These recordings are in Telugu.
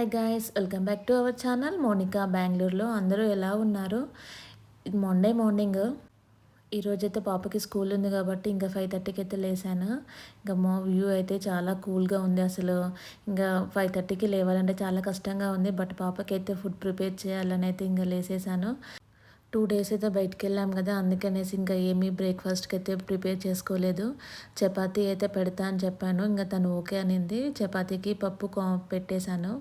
Hi guys welcome back to our channel Monica బెంగళూరులో అందరూ ఎలా ఉన్నారు? ఇది మండే మార్నింగ్ ఈరోజైతే పాపకి స్కూల్ ఉంది కాబట్టి ఇంకా ఫైవ్ థర్టీకి అయితే లేసాను. ఇంకా మా వ్యూ అయితే చాలా కూల్గా ఉంది అసలు. ఇంకా ఫైవ్ థర్టీకి లేవాలంటే చాలా కష్టంగా ఉంది బట్ పాపకి అయితే ఫుడ్ ప్రిపేర్ చేయాలని అయితే ఇంకా లేసేసాను. టూ డేస్ అయితే బయటికి వెళ్ళాం కదా అందుకనేసి ఇంకా ఏమీ బ్రేక్ఫాస్ట్కి అయితే ప్రిపేర్ చేసుకోలేదు. చపాతీ అయితే పెడతా అని చెప్పాను. ఇంకా తను ఓకే అనింది. చపాతీకి పప్పు పెట్టేశాను.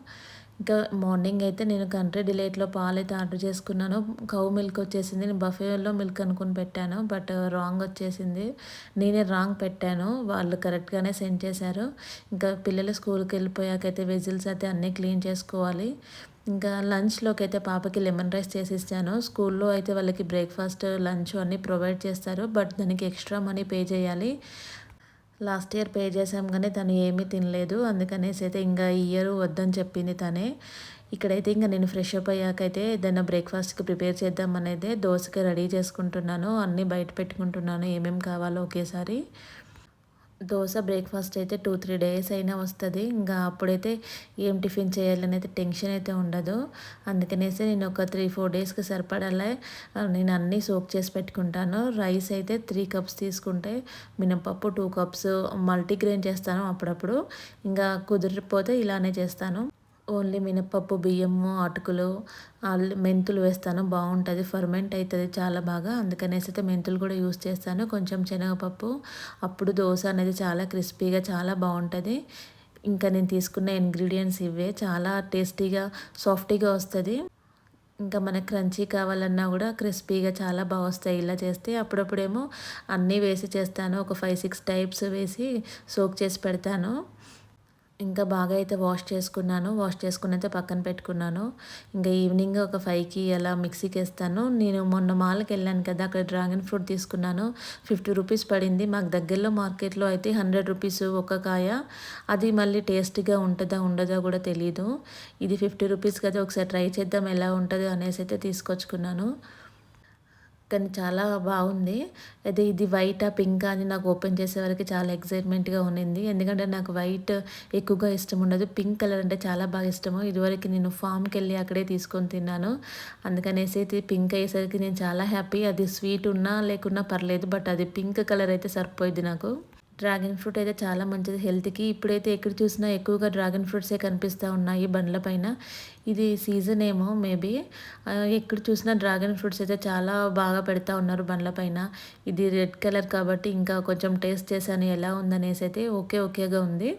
ఇంకా మార్నింగ్ అయితే నేను కంట్రీ డిలేట్లో పాలు అయితే ఆర్డర్ చేసుకున్నాను. కౌ మిల్క్ వచ్చేసింది. నేను బఫేలో మిల్క్ అనుకుని పెట్టాను. బట్ రాంగ్ వచ్చేసింది. నేనే రాంగ్ పెట్టాను. వాళ్ళు కరెక్ట్గానే సెండ్ చేశారు. ఇంకా పిల్లలు స్కూల్కి వెళ్ళిపోయాకైతే వెజిల్స్ అయితే అన్నీ క్లీన్ చేసుకోవాలి. ఇంకా లంచ్లోకి అయితే పాపకి లెమన్ రైస్ చేసి ఇస్తాను స్కూల్లో అయితే వాళ్ళకి బ్రేక్ఫాస్ట్ లంచ్ అన్నీ ప్రొవైడ్ చేస్తారు. బట్ దానికి ఎక్స్ట్రా మనీ పే చేయాలి. లాస్ట్ ఇయర్ పే చేసాం కానీ తను ఏమీ తినలేదు. అందుకనేసి అయితే ఇంకా ఈ ఇయర్ వద్దని చెప్పింది తనే. ఇక్కడైతే ఇంకా నేను ఫ్రెష్ అప్ అయ్యాక అయితే ఏదైనా బ్రేక్ఫాస్ట్కి ప్రిపేర్ చేద్దాం అనేది దోశకి రెడీ చేసుకుంటున్నాను. అన్నీ బయట పెట్టుకుంటున్నాను. ఏమేమి కావాలో ఒకేసారి. దోశ బ్రేక్ఫాస్ట్ అయితే టూ త్రీ డేస్ అయినా వస్తుంది. ఇంకా అప్పుడైతే ఏం టిఫిన్ చేయాలని అయితే టెన్షన్ అయితే ఉండదు. అందుకనేసి నేను ఒక త్రీ ఫోర్ డేస్కి సరిపడాలే. నేను అన్నీ సోక్ చేసి పెట్టుకుంటాను. రైస్ అయితే త్రీ కప్స్ తీసుకుంటే మినపప్పు టూ కప్స్ మల్టీగ్రెయిన్ చేస్తాను అప్పుడప్పుడు. ఇంకా కుదిరిపోతే ఇలానే చేస్తాను. ఓన్లీ మినపప్పు బియ్యము అటుకులు మెంతులు వేస్తాను. బాగుంటుంది ఫర్మెంట్ అవుతుంది చాలా బాగా. అందుకనేసి అయితే మెంతులు కూడా యూస్ చేస్తాను. కొంచెం శనగపప్పు అప్పుడు దోశ అనేది చాలా క్రిస్పీగా చాలా బాగుంటుంది. ఇంకా నేను తీసుకున్న ఇంగ్రీడియంట్స్ ఇవే. చాలా టేస్టీగా సాఫ్టీగా వస్తుంది. ఇంకా మనకు క్రంచీ కావాలన్నా కూడా క్రిస్పీగా చాలా బాగా వస్తాయి ఇలా చేస్తే. అప్పుడప్పుడేమో అన్నీ వేసి చేస్తాను. ఒక ఫైవ్ సిక్స్ టైప్స్ వేసి సోక్ చేసి పెడతాను. ఇంకా బాగా అయితే వాష్ చేసుకున్నాను. వాష్ చేసుకుని అయితే పక్కన పెట్టుకున్నాను. ఇంకా ఈవినింగ్ ఒక ఫైవ్కి అలా మిక్సీకి వేస్తాను. నేను మొన్న మాల్కి వెళ్ళాను కదా అక్కడ డ్రాగన్ ఫ్రూట్ తీసుకున్నాను. ఫిఫ్టీ రూపీస్ పడింది. మాకు దగ్గరలో మార్కెట్లో అయితే హండ్రెడ్ రూపీస్ ఒక కాయ. అది మళ్ళీ టేస్ట్గా ఉంటుందా ఉండదా కూడా తెలియదు ఇది ఫిఫ్టీ రూపీస్ కదా ఒకసారి ట్రై చేద్దాం ఎలా ఉంటుందో అనేసి అయితే తీసుకొచ్చుకున్నాను. కానీ చాలా బాగుంది. అయితే ఇది వైట్ ఆ పింక్ అని నాకు ఓపెన్ చేసే వరకు చాలా ఎక్సైట్మెంట్గా ఉన్నింది. ఎందుకంటే నాకు వైట్ ఎక్కువగా ఇష్టం ఉండదు. పింక్ కలర్ అంటే చాలా బాగా ఇష్టము. ఇదివరకు నేను ఫామ్కి వెళ్ళి అక్కడే తీసుకొని తిన్నాను. అందుకనేసి పింక్ అయ్యేసరికి నేను చాలా హ్యాపీ. అది స్వీట్ ఉన్నా లేకున్నా పర్లేదు. బట్ అది పింక్ కలర్ అయితే సరిపోయింది నాకు. డ్రాగన్ ఫ్రూట్ అయితే చాలా మంచిది హెల్త్కి. ఇప్పుడైతే ఎక్కడ చూసినా ఎక్కువగా డ్రాగన్ ఫ్రూట్సే కనిపిస్తూ ఉన్నాయి బండ్ల పైన. ఇది సీజన్ ఏమో మేబీ. ఎక్కడ చూసినా డ్రాగన్ ఫ్రూట్స్ అయితే చాలా బాగా పెడతా ఉన్నారు బండ్ల పైన. ఇది రెడ్ కలర్ కాబట్టి ఇంకా కొంచెం టేస్ట్ చేశాను ఎలా ఉందనేసి అయితే ఓకే ఓకేగా ఉంది.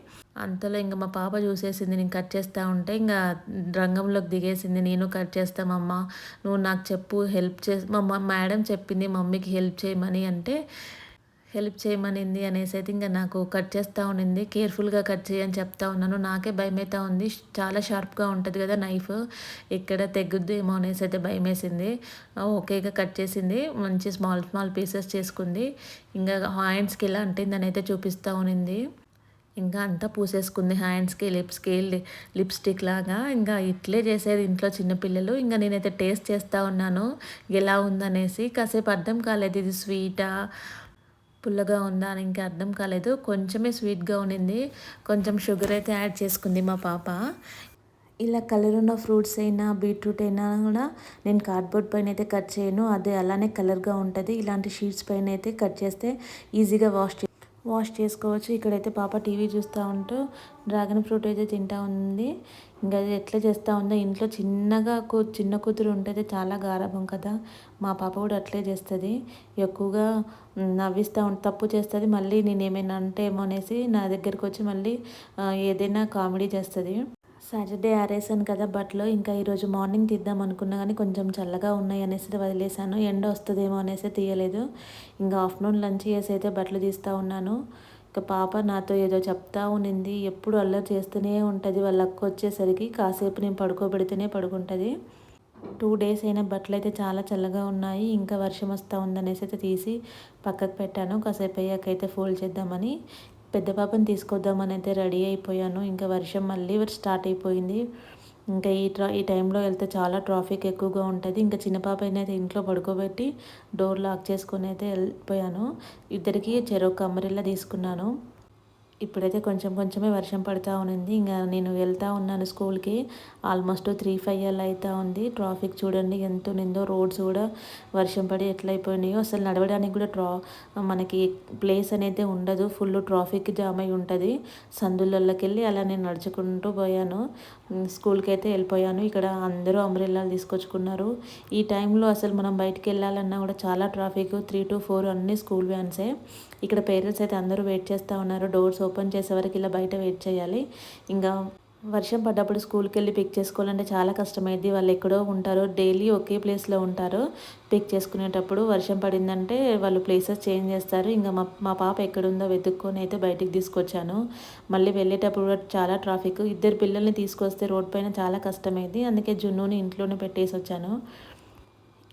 అంతలో ఇంకా మా పాప చూసేసింది నేను కట్ చేస్తూ ఉంటే ఇంకా రంగంలోకి దిగేసింది నేను కట్ చేస్తామమ్మ నువ్వు నాకు చెప్పు హెల్ప్ చే మా మేడం చెప్పింది మమ్మీకి హెల్ప్ చేయమని అంటే హెల్ప్ చేయమనింది అనేసి అయితే ఇంకా నాకు కట్ చేస్తూ ఉండింది కేర్ఫుల్గా కట్ చేయని చెప్తా ఉన్నాను. నాకే భయమైతే ఉంది. చాలా షార్ప్గా ఉంటుంది కదా నైఫ్. ఎక్కడ తెగ్గుద్దేమో అనేసి అయితే భయం వేసింది ఓకేగా కట్ చేసింది. మంచి స్మాల్ స్మాల్ పీసెస్ చేసుకుంది. ఇంకా హ్యాండ్స్కి ఇలా అంటిందని అయితే చూపిస్తూ ఉన్నింది ఇంకా అంతా పూసేసుకుంది. హ్యాండ్స్కి లిప్స్కి లిప్స్టిక్ లాగా. ఇంకా ఇట్లే చేసేది ఇంట్లో చిన్నపిల్లలు ఇంకా నేనైతే టేస్ట్ చేస్తూ ఉన్నాను. ఎలా ఉందనేసి కాసేపు అర్థం కాలేదు. ఇది స్వీటా? పుల్లగా ఉందా అని ఇంకా అర్థం కాలేదు. కొంచెమే స్వీట్గా ఉండింది. కొంచెం షుగర్ అయితే యాడ్ చేసుకుంది మా పాప. ఇలా కలర్ ఉన్న ఫ్రూట్స్ అయినా బీట్రూట్ అయినా కూడా నేను కార్డ్బోర్డ్ పైన అయితే కట్ చేయను. అదే అలానే కలర్గా ఉంటుంది. ఇలాంటి షీట్స్ పైన అయితే కట్ చేస్తే ఈజీగా వాష్ వాష్ చేసుకోవచ్చు. ఇక్కడైతే పాప టీవీ చూస్తూ ఉంటూ డ్రాగన్ ఫ్రూట్ అయితే తింటా ఉంది. ఇంకా అది ఎట్లా చేస్తూ ఉందో ఇంట్లో చిన్నగా కూ చిన్న కూతురు ఉంటుంది చాలా గారాభం కదా. మా పాప కూడా అట్లే చేస్తుంది. ఎక్కువగా నవ్విస్తూ ఉంటే తప్పు చేస్తుంది. మళ్ళీ నేను ఏమైనా అంటే ఏమో అనేసి నా దగ్గరికి వచ్చి మళ్ళీ ఏదైనా కామెడీ చేస్తుంది. సాటర్డే ఆరేసాను కదా బట్టలు. ఇంకా ఈరోజు మార్నింగ్ తీద్దాం అనుకున్నా కానీ కొంచెం చల్లగా ఉన్నాయి అనేసి వదిలేసాను ఎండ వస్తుందేమో అనేసి తీయలేదు. ఇంకా ఆఫ్టర్నూన్ లంచ్ చేసి అయితే బట్టలు తీస్తూ ఉన్నాను. ఇంకా పాప నాతో ఏదో చెప్తా ఉన్నింది ఎప్పుడు అల్లరి చేస్తూనే ఉంటుంది. వాళ్ళ అక్క వచ్చేసరికి కాసేపు నేను పడుకోబెడితేనే పడుకుంటుంది. టూ డేస్ అయిన బట్టలు అయితే చాలా చల్లగా ఉన్నాయి. ఇంకా వర్షం వస్తూ ఉందనేసి అయితే తీసి పక్కకు పెట్టాను. కాసేపు అయ్యాక అయితే ఫోల్డ్ చేద్దామని పెద్ద పాపని తీసుకొద్దామని అయితే రెడీ అయిపోయాను. ఇంకా వర్షం మళ్ళీ స్టార్ట్ అయిపోయింది. ఇంకా ఈ ట్రా ఈ టైంలో వెళ్తే చాలా ట్రాఫిక్ ఎక్కువగా ఉంటుంది. ఇంకా చిన్న పాపని అయితే ఇంట్లో పడుకోబెట్టి డోర్ లాక్ చేసుకొని అయితే వెళ్ళిపోయాను. ఇద్దరికి చెరొక అమ్మరిల్లా తీసుకున్నాను. ఇప్పుడైతే కొంచెం కొంచెమే వర్షం పడుతూ ఉన్నింది ఇంకా నేను వెళ్తూ ఉన్నాను స్కూల్కి. ఆల్మోస్ట్ త్రీ ఫైవ్ ఇయర్లు అవుతూ ఉంది. ట్రాఫిక్ చూడండి ఎంత నిందో రోడ్స్ కూడా వర్షం పడి ఎట్లయిపోయినాయో. అసలు నడవడానికి కూడా ట్రా మనకి ప్లేస్ అనేది ఉండదు. ఫుల్ ట్రాఫిక్ జామ్ అయి ఉంటుంది. సందులలోకి వెళ్ళి అలా నేను నడుచుకుంటూ పోయాను. స్కూల్కి అయితే వెళ్ళిపోయాను. ఇక్కడ అందరూ అంబ్రెల్లాలు తీసుకొచ్చుకున్నారు. ఈ టైంలో అసలు మనం బయటికి వెళ్ళాలన్నా కూడా చాలా ట్రాఫిక్. త్రీ టు ఫోర్ అన్ని స్కూల్ వ్యాన్సే. ఇక్కడ పేరెంట్స్ అయితే అందరూ వెయిట్ చేస్తూ ఉన్నారు. డోర్స్ ఓపెన్ చేసే వరకు ఇలా బయట వెయిట్ చేయాలి. ఇంకా వర్షం పడ్డప్పుడు స్కూల్కి వెళ్ళి పిక్ చేసుకోవాలంటే చాలా కష్టమైంది వాళ్ళు ఎక్కడో ఉంటారు. డైలీ ఒకే ప్లేస్లో ఉంటారు. పిక్ చేసుకునేటప్పుడు వర్షం పడిందంటే వాళ్ళు ప్లేసెస్ చేంజ్ చేస్తారు. ఇంకా మా మా పాప ఎక్కడుందో వెతుక్కొని అయితే బయటికి తీసుకొచ్చాను. మళ్ళీ వెళ్ళేటప్పుడు కూడా చాలా ట్రాఫిక్. ఇద్దరు పిల్లల్ని తీసుకొస్తే రోడ్ పైన చాలా కష్టమైంది అందుకే జున్నుని ఇంట్లోనే పెట్టేసి వచ్చాను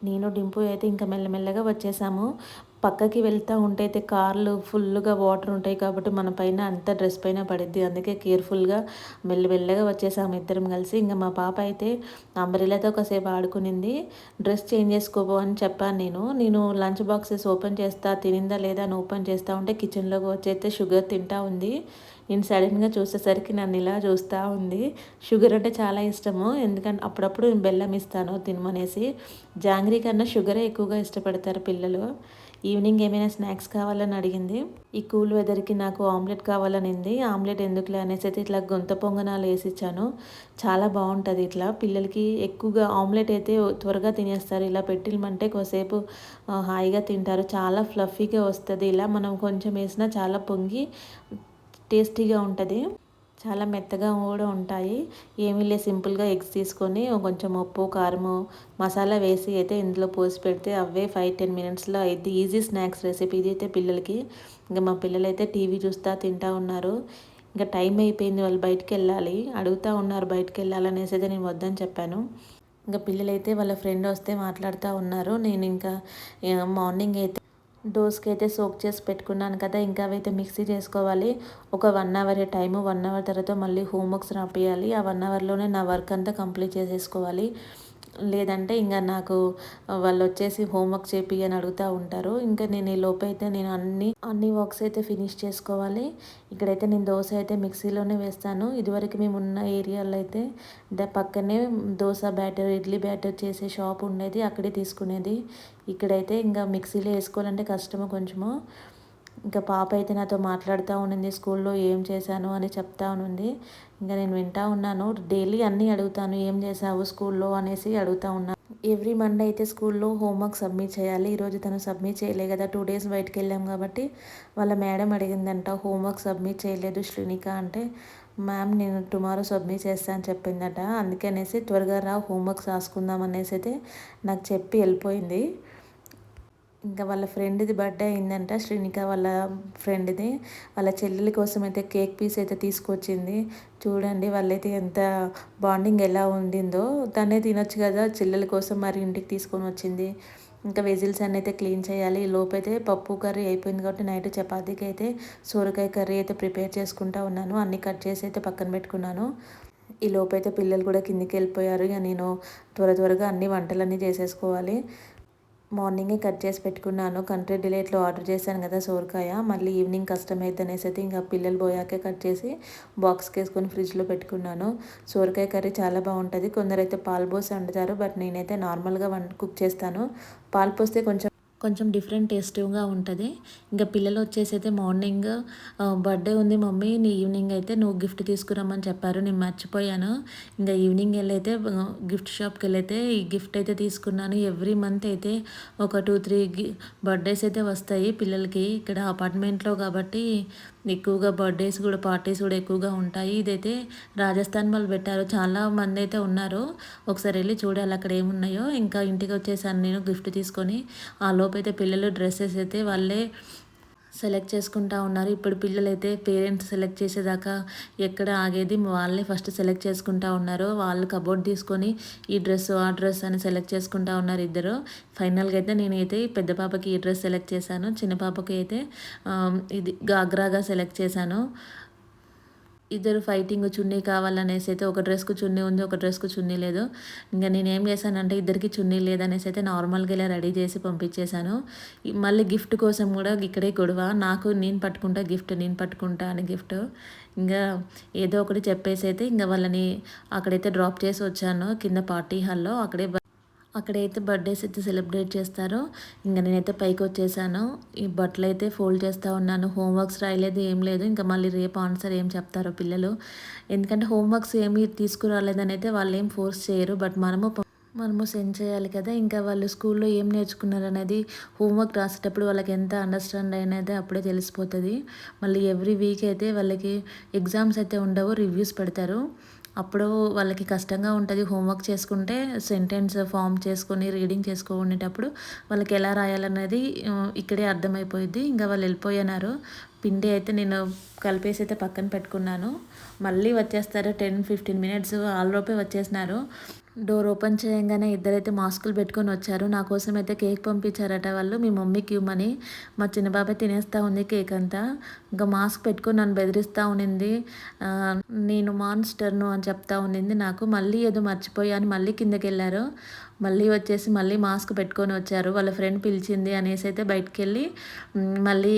నేను డింపు అయితే ఇంకా మెల్లమెల్లగా వచ్చేసాము. పక్కకి వెళ్తూ ఉంటే అయితే కార్లు ఫుల్గా వాటర్ ఉంటాయి కాబట్టి మన పైన అంత డ్రెస్ పైన పడిద్ది. అందుకే కేర్ఫుల్గా మెల్లమెల్లగా వచ్చేసాము ఇద్దరం కలిసి. ఇంకా మా పాప అయితే అంబ్రెలాతో ఒకసేపు ఆడుకునింది. డ్రెస్ చేంజ్ చేసుకోబో అని చెప్పాను నేను. నేను లంచ్ బాక్సెస్ ఓపెన్ చేస్తా తినిందా లేదా అని ఓపెన్ చేస్తూ ఉంటే కిచెన్లోకి వచ్చేస్తే షుగర్ తింటా ఉంది. నేను సడన్గా చూసేసరికి నన్ను ఇలా చూస్తూ ఉంది. షుగర్ అంటే చాలా ఇష్టము. ఎందుకంటే అప్పుడప్పుడు నేను బెల్లం ఇస్తాను తినమనేసి. జాంగ్రీ కన్నా షుగరే ఎక్కువగా ఇష్టపడతారు పిల్లలు. ఈవినింగ్ ఏమైనా స్నాక్స్ కావాలని అడిగింది. ఈ కూల్ వెదర్కి నాకు ఆమ్లెట్ కావాలనింది ఆమ్లెట్ ఎందుకులే అనేసి అయితే ఇట్లా గొంత పొంగనాలు వేసి ఇచ్చాను చాలా బాగుంటుంది ఇట్లా. పిల్లలకి ఎక్కువగా ఆమ్లెట్ అయితే త్వరగా తినేస్తారు. ఇలా పెట్టిమంటే కొద్దిసేపు హాయిగా తింటారు. చాలా ఫ్లఫీగా వస్తుంది. ఇలా మనం కొంచెం వేసినా చాలా పొంగి టేస్టీగా ఉంటుంది. చాలా మెత్తగా కూడా ఉంటాయి. ఏమీ లేదు సింపుల్గా ఎగ్స్ తీసుకొని కొంచెం ఉప్పు కారము మసాలా వేసి అయితే ఇందులో పోసి పెడితే అవే ఫైవ్ టెన్ మినిట్స్లో అయితే ఈజీ స్నాక్స్ రెసిపీ ఇది అయితే పిల్లలకి. ఇంకా మా పిల్లలు అయితే టీవీ చూస్తూ తింటూ ఉన్నారు. ఇంకా టైం అయిపోయింది వాళ్ళు బయటికి వెళ్ళాలి. అడుగుతూ ఉన్నారు బయటికి వెళ్ళాలనేసి అయితే నేను వద్దని చెప్పాను. ఇంకా పిల్లలైతే వాళ్ళ ఫ్రెండ్ వస్తే మాట్లాడుతూ ఉన్నారు. నేను ఇంకా మార్నింగ్ అయితే డోస్కి అయితే సోక్ చేసి పెట్టుకున్నాను కదా ఇంకా అవైతే మిక్సీ చేసుకోవాలి. ఒక one hour time one hour తర్వాత మళ్ళీ హోంవర్క్స్ రాపియాలి. ఆ వన్ అవర్లోనే నా వర్క్ అంతా కంప్లీట్ చేసేసుకోవాలి. లేదంటే ఇంకా నాకు వాళ్ళు వచ్చేసి హోంవర్క్ చేపి అని అడుగుతూ ఉంటారు. ఇంకా నేను ఈ లోపైతే అయితే నేను అన్ని అన్ని వర్క్స్ అయితే ఫినిష్ చేసుకోవాలి. ఇక్కడైతే నేను దోశ అయితే మిక్సీలోనే వేస్తాను. ఇదివరకు మేము ఉన్న ఏరియాలో అయితే దా పక్కనే దోశ బ్యాటర్ ఇడ్లీ బ్యాటర్ చేసే షాప్ ఉండేది. అక్కడే తీసుకునేది. ఇక్కడైతే ఇంకా మిక్సీలో వేసుకోవాలంటే కష్టము కొంచెము. ఇంకా పాప అయితే నాతో మాట్లాడుతూ ఉండింది స్కూల్లో ఏం చేశాను? అని చెప్తా ఉంది ఇంకా నేను వింటా ఉన్నాను. డైలీ అన్నీ అడుగుతాను ఏం చేసావు స్కూల్లో? అనేసి అడుగుతూ ఉన్నాను ఎవ్రీ మండే అయితే స్కూల్లో హోంవర్క్ సబ్మిట్ చేయాలి. ఈరోజు తను సబ్మిట్ చేయలే కదా. టూ డేస్ బయటకు వెళ్ళాం కాబట్టి వాళ్ళ మేడం అడిగిందంట హోంవర్క్ సబ్మిట్ చేయలేదు శ్రీనిక అంటే. మ్యామ్ నేను టుమారో సబ్మిట్ చేస్తా అని చెప్పిందట. అందుకనేసి త్వరగా రా హోంవర్క్స్ రాసుకుందాం అనేసి అయితే నాకు చెప్పి వెళ్ళిపోయింది. ఇంకా వాళ్ళ ఫ్రెండ్ది బర్త్డే అయిందంట. శ్రీనిక వాళ్ళ ఫ్రెండ్ది. వాళ్ళ చెల్లెల కోసం అయితే కేక్ పీస్ అయితే తీసుకొచ్చింది. చూడండి వాళ్ళైతే ఎంత బాండింగ్ ఎలా ఉండిందో. తనే తినొచ్చు కదా చెల్లెల కోసం మరి ఇంటికి తీసుకొని వచ్చింది. ఇంకా వెజిల్స్ అన్నీ అయితే క్లీన్ చేయాలి. లోపైతే పప్పు కర్రీ అయిపోయింది కాబట్టి నైట్ చపాతీకి అయితే సోరకాయ కర్రీ అయితే ప్రిపేర్ చేసుకుంటా ఉన్నాను. అన్నీ కట్ చేసి అయితే పక్కన పెట్టుకున్నాను. ఈ లోపైతే పిల్లలు కూడా కిందికి వెళ్ళిపోయారు. ఇక నేను త్వర త్వరగా అన్ని వంటలన్నీ చేసేసుకోవాలి. మార్నింగే కట్ చేసి పెట్టుకున్నాను. కంట్రీ డిలేట్లో ఆర్డర్ చేశాను కదా సోరకాయ. మళ్ళీ ఈవినింగ్ కష్టమైతే అనేసి అయితే ఇంకా పిల్లలు పోయాకే కట్ చేసి బాక్స్కి వేసుకొని ఫ్రిడ్జ్లో పెట్టుకున్నాను. సోరకాయ కర్రీ చాలా బాగుంటుంది. కొందరైతే పాలు పోసి వండుతారు. బట్ నేనైతే నార్మల్గా వన్ కుక్ చేస్తాను. పాలు పోస్తే కొంచెం కొంచెం డిఫరెంట్ టేస్టీగా ఉంటుంది. ఇంకా పిల్లలు వచ్చేసి అయితే మార్నింగ్ బర్త్డే ఉంది మమ్మీ నీ ఈవినింగ్ అయితే నువ్వు గిఫ్ట్ తీసుకురమ్మని చెప్పారు. నేను మర్చిపోయాను. ఇంకా ఈవినింగ్ వెళ్ళైతే గిఫ్ట్ షాప్కి వెళ్ళైతే ఈ గిఫ్ట్ అయితే తీసుకున్నాను. ఎవ్రీ మంత్ అయితే ఒక టూ త్రీ బర్త్డేస్ అయితే వస్తాయి పిల్లలకి. ఇక్కడ అపార్ట్మెంట్లో కాబట్టి ఎక్కువగా బర్త్డేస్ కూడా పార్టీస్ కూడా ఎక్కువగా ఉంటాయి. ఇదైతే రాజస్థాన్ వాళ్ళు పెట్టారు. చాలా మంది అయితే ఉన్నారు. ఒకసారి వెళ్ళి చూడాలి అక్కడ ఏమున్నాయో. ఇంకా ఇంటికి వచ్చేసాను నేను గిఫ్ట్ తీసుకొని ఆ లోపైతే పిల్లలు డ్రెస్సెస్ అయితే వాళ్ళే సెలెక్ట్ చేసుకుంటా ఉన్నారు. ఇప్పుడు పిల్లలైతే పేరెంట్స్ సెలెక్ట్ చేసేదాకా ఎక్కడ ఆగేది వాళ్ళని ఫస్ట్ సెలెక్ట్ చేసుకుంటా ఉన్నారు. వాళ్ళు కబోర్డ్ తీసుకొని ఈ డ్రెస్ ఆ డ్రెస్ అని సెలెక్ట్ చేసుకుంటా ఉన్నారు ఇద్దరు. ఫైనల్గా అయితే నేనైతే పెద్ద పాపకి ఈ డ్రెస్ సెలెక్ట్ చేశాను. చిన్న పాపకి అయితే ఇది గాగ్రాగా సెలెక్ట్ చేశాను. ఇద్దరు ఫైటింగ్ చున్నీ కావాలనేసి అయితే ఒక డ్రెస్కు చున్నీ ఉంది ఒక డ్రెస్కు చున్నీ లేదు. ఇంకా నేను ఏం చేశానంటే ఇద్దరికి చున్నీ లేదనేసి అయితే నార్మల్గా ఇలా రెడీ చేసి పంపించేశాను. మళ్ళీ గిఫ్ట్ కోసం కూడా ఇక్కడే గొడవ. నాకు నేను పట్టుకుంటా గిఫ్ట్ నేను పట్టుకుంటా అని గిఫ్ట్ ఇంకా ఏదో ఒకటి చెప్పేసి అయితే ఇంకా వాళ్ళని అక్కడైతే డ్రాప్ చేసి వచ్చాను కింద పార్టీ హాల్లో అక్కడే అక్కడైతే బర్త్డేస్ అయితే సెలబ్రేట్ చేస్తారో ఇంకా నేనైతే పైకి వచ్చేసాను ఈ బట్టలు అయితే ఫోల్డ్ చేస్తూ ఉన్నాను. హోంవర్క్స్ రాయలేదు ఏం లేదు. ఇంకా మళ్ళీ రేపు ఆన్సర్ ఏం చెప్తారో పిల్లలు. ఎందుకంటే హోంవర్క్స్ ఏమి తీసుకురాలేదని అయితే వాళ్ళు ఏం ఫోర్స్ చేయరు. బట్ మనము మనము సెండ్ చేయాలి కదా. ఇంకా వాళ్ళు స్కూల్లో ఏం నేర్చుకున్నారు అనేది హోంవర్క్ రాసేటప్పుడు వాళ్ళకి ఎంత అండర్స్టాండ్ అయినది అప్పుడే తెలిసిపోతుంది. మళ్ళీ ఎవ్రీ వీక్ అయితే వాళ్ళకి ఎగ్జామ్స్ అయితే ఉండవు రివ్యూస్ పెడతారు. అప్పుడు వాళ్ళకి కష్టంగా ఉంటుంది హోంవర్క్ చేసుకుంటే సెంటెన్స్ ఫామ్ చేసుకొని రీడింగ్ చేసుకునేటప్పుడు వాళ్ళకి ఎలా రాయాలనేది ఇక్కడే అర్థమైపోయింది ఇంకా వాళ్ళు వెళ్ళిపోయినారు. పిండి అయితే నేను కలిపేసి అయితే పక్కన పెట్టుకున్నాను. మళ్ళీ వచ్చేస్తారు టెన్ ఫిఫ్టీన్ మినిట్స్ ఆల్లోపే వచ్చేసినారు. డోర్ ఓపెన్ చేయగానే ఇద్దరైతే మాస్కులు పెట్టుకొని వచ్చారు. నా కోసం అయితే కేక్ పంపించారట వాళ్ళు. మీ మమ్మీకి ఇవ్వమని మా చిన్న బాబాయ్ తినేస్తూ ఉంది కేక్ అంతా. ఇంకా మాస్క్ పెట్టుకొని నన్ను బెదిరిస్తూ ఉండింది. నేను మాన్స్టర్ను అని చెప్తా ఉండింది నాకు. మళ్ళీ ఏదో మర్చిపోయాను మళ్ళీ కిందకి వెళ్ళారు మళ్ళీ వచ్చేసి మళ్ళీ మాస్క్ పెట్టుకొని వచ్చారు. వాళ్ళ ఫ్రెండ్ పిలిచింది అనేసి అయితే బయటికి వెళ్ళి మళ్ళీ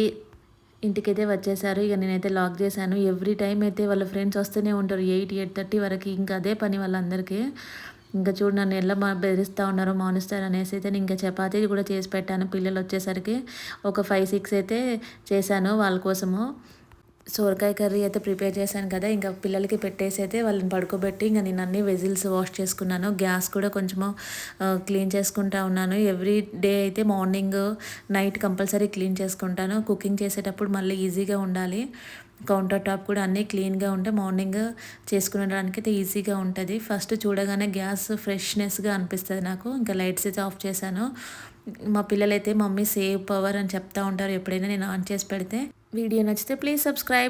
ఇంటికైతే వచ్చేసారు. ఇక నేనైతే లాక్ చేశాను. ఎవ్రీ టైం అయితే వాళ్ళ ఫ్రెండ్స్ వస్తూనే ఉంటారు. ఎయిట్ ఎయిట్ థర్టీ వరకు. ఇంకా అదే పని వాళ్ళందరికీ. ఇంకా చూడు నన్ను ఎలా బెదిరిస్తూ ఉన్నారో మానుస్తారు అనేసి అయితే ఇంకా చపాతీ కూడా చేసి పెట్టాను. పిల్లలు వచ్చేసరికి ఒక ఫైవ్ సిక్స్ అయితే చేశాను వాళ్ళ కోసము. సోరకాయ కర్రీ అయితే ప్రిపేర్ చేశాను కదా ఇంకా పిల్లలకి పెట్టేసి అయితే వాళ్ళని పడుకోబెట్టి ఇంకా నేను అన్ని వెజిల్స్ వాష్ చేసుకున్నాను. గ్యాస్ కూడా కొంచెము క్లీన్ చేసుకుంటా ఉన్నాను. ఎవ్రీ డే అయితే మార్నింగ్ నైట్ కంపల్సరీ క్లీన్ చేసుకుంటాను. కుకింగ్ చేసేటప్పుడు మళ్ళీ ఈజీగా ఉండాలి. కౌంటర్ టాప్ కూడా అన్నీ క్లీన్గా ఉంటే మార్నింగ్ చేసుకునేదానికి అయితే ఈజీగా ఉంటుంది. ఫస్ట్ చూడగానే గ్యాస్ ఫ్రెష్నెస్గా అనిపిస్తుంది నాకు. ఇంకా లైట్స్ అయితే ఆఫ్ చేశాను. మా పిల్లలైతే మమ్మీ సేవ్ పవర్ అని చెప్తా ఉంటారు ఎప్పుడైనా నేను ఆన్ చేసి పెడితే. వీడియో నచ్చితే ప్లీజ్ సబ్స్క్రైబ్.